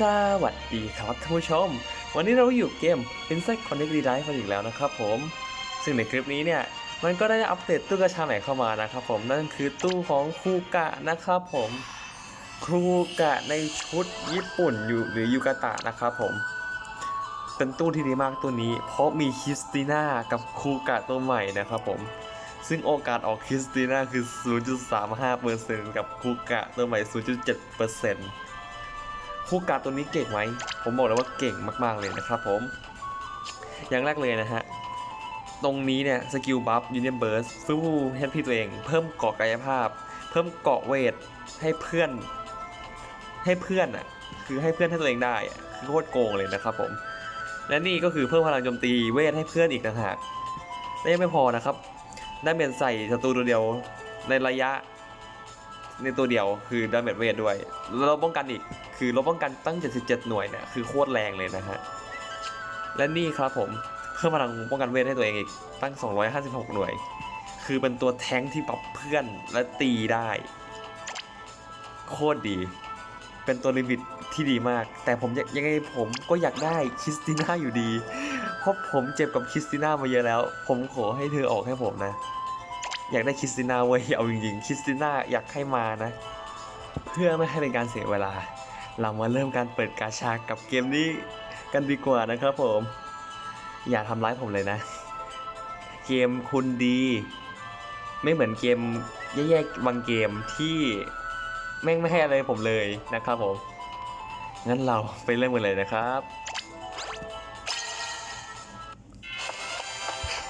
สวัสดีครับท่านผู้ชม วันนี้เราอยู่เกม Insect Connect r e d i v e กันอีกแล้วนะครับผม ซึ่งในคลิปนี้เนี่ย มันก็ได้อัปเดตตู้กระชาใหม่เข้ามานะครับผม นั่นคือตู้ของคูกะนะครับผมคูกะในชุดญี่ปุ่นอยู่หรือยูกาตะนะครับผม เป็นตู้ที่ดีมากตัวนี้ เพราะมีคริสติน่ากับคูกะตัวใหม่นะครับผม ซึ่งโอกาสออกคริสติน่าคือ 0.35%กับคูกะตัวใหม่ 0.7% คู่การตัวนี้เก่งไหมผมบอกเลยว่าเก่งมากๆเลยนะครับผม อย่างแรกเลยนะฮะ ตรงนี้เนี่ยสกิลบัฟยูเนียนเบิร์สฟื้นฟูเฮดพีตัวเอง เพิ่มเกาะกายภาพ เพิ่มเกาะเวทให้เพื่อน ให้เพื่อนอะคือให้เพื่อนให้ตัวเองได้คือโคตรโกงเลยนะครับผม และนี่ก็คือเพิ่มพลังโจมตีเวทให้เพื่อนอีกต่างหากและยังไม่พอนะครับได้เมนใส่ศัตรูตัวเดียวในระยะ ในตัวเดียวคือดาเมจเวทด้วยแล้วเราป้องกันอีก คือเราป้องกันตั้ง 77 หน่วยเนี่ยคือโคตรแรงเลยนะฮะ และนี่ครับผมเพิ่มพลังป้องกันเวทให้ตัวเองอีกตั้ง 256 หน่วย คือเป็นตัวแท้งที่ปรับเพื่อนและตีได้ โคตรดี เป็นตัวลิมิตที่ดีมาก แต่ผมยังยังไงผมก็อยากได้คริสติน่าอยู่ดี เพราะผมเจ็บกับคริสติน่ามาเยอะแล้ว ผมขอให้เธอออกให้ผมนะ อยากได้คริสติน่าเว้ยเอาจริงๆคริสติน่าอยากให้มานะ เพื่อไม่ให้เป็นการเสียเวลา เรามาเริ่มการเปิดกาชากับเกมนี้กันดีกว่านะครับผม อย่าทำร้ายผมเลยนะ เกมคุณดี ไม่เหมือนเกมแย่ๆบางเกมที่แม่งไม่ให้อะไรผมเลยนะครับผม งั้นเราไปเริ่มกันเลยนะครับ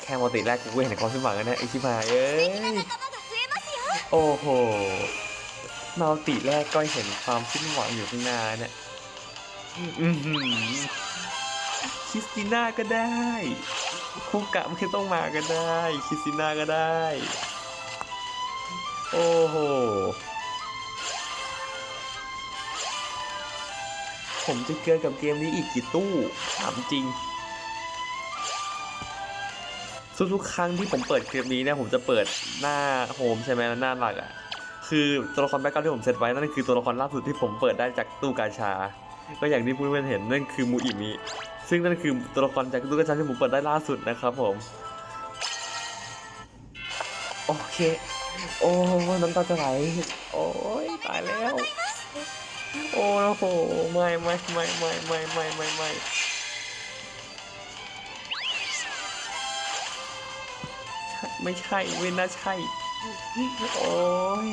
แค่มอติแรกกูก็เห็นความสิ้นหวังแล้วนะไอชิบหายเอ้ย โอ้โห มัลติแรกก็เห็นความสิ้นหวังอยู่ข้างหน้าเนี่ยคริสติน่าก็ได้คู่กะไม่ต้องมาก็ได้ คริสติน่าก็ได้ โอ้โห ผมจะเกินกับเกมนี้อีกกี่ตู้ ถามจริง ทุกๆครั้งที่ผมเปิดคลิปนี้เนี่ยผมจะเปิดหน้าโฮมใช่ไหมแล้วหน้าหลักอะ คือตัวละครแบ็กกราวด์ที่ผมเซตไว้นั่นคือตัวละครล่าสุดที่ผมเปิดได้จากตู้กาชา ก็อย่างที่เพื่อนๆเห็นนั่นคือมูอิมิซึ่งนั่นคือตัวละครจากตู้กาชาที่ผมเปิดได้ล่าสุดนะครับผมโอเค โอ้น้ำตาจะไหลโอ้ยตายแล้ว โอ้โหไม่ไม่ไม่ไม่ไม่ไม่ไม่ไม่ไม่ใช่ไม่น่าใช่ โอ้ย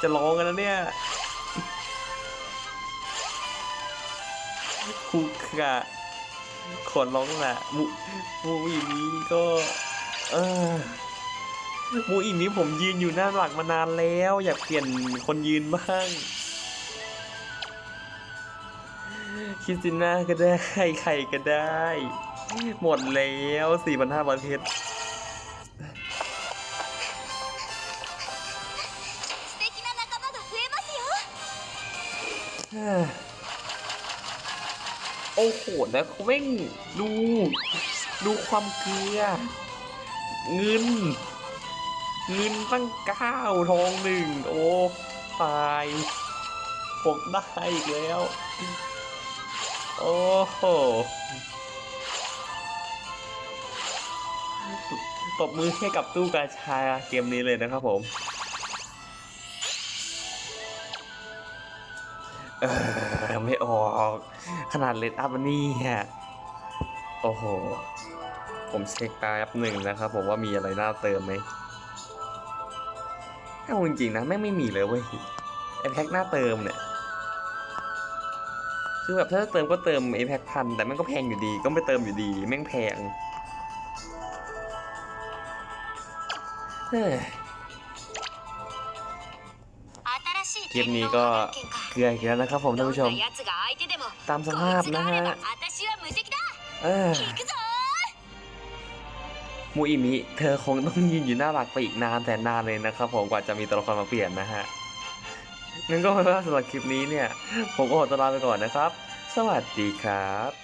จะร้องกันแล้วเนี่ยคุกะขอร้องแหละมูมูอีนี้ก็ เออมูอีนี้ผมยืนอยู่หน้าหลักมานานแล้ว อยากเปลี่ยนคนยืนบ้างคิสติน่าก็ได้ใครก็ได้ หมดแล้ว 4,500 เพชร โอ้โหนะเขาแม่งดู ดูความเกลือ เงิน เงินตั้งเก้าทองหนึ่งโอ้ตายผมได้อีกแล้ว โอ้โหตบมือให้กับตู้กาชาเกมนี้เลยนะครับผม เออไม่ออก ขนาดเลดอัพนี่ฮะโอ้โห ผมเช็คตาแป๊บหนึ่งนะครับ ผมว่ามีอะไรน่าเติมไหมถ้าเอาจริงๆนะแม่งไม่มีเลยเว้ยไอแพ็คหน้าเติมเนี่ย คือแบบถ้าเติมก็เติมไอแพ็คพันแต่แม่งก็แพงอยู่ดี ก็ไม่เติมอยู่ดี แม่งแพงเฮ้ คลิปนี้ก็เกลืออีกแล้วนะครับผมท่านผู้ชม ตามสภาพนะฮะมูอิมิเธอคงต้องยืนอยู่หน้าหลักไปอีกนานแสนนานเลยนะครับผมกว่าจะมีตัวละครมาเปลี่ยนนะฮะงั้นก็แปลว่าสำหรับคลิปนี้เนี่ย ผมก็ขอตัวลาไปก่อนนะครับ สวัสดีครับ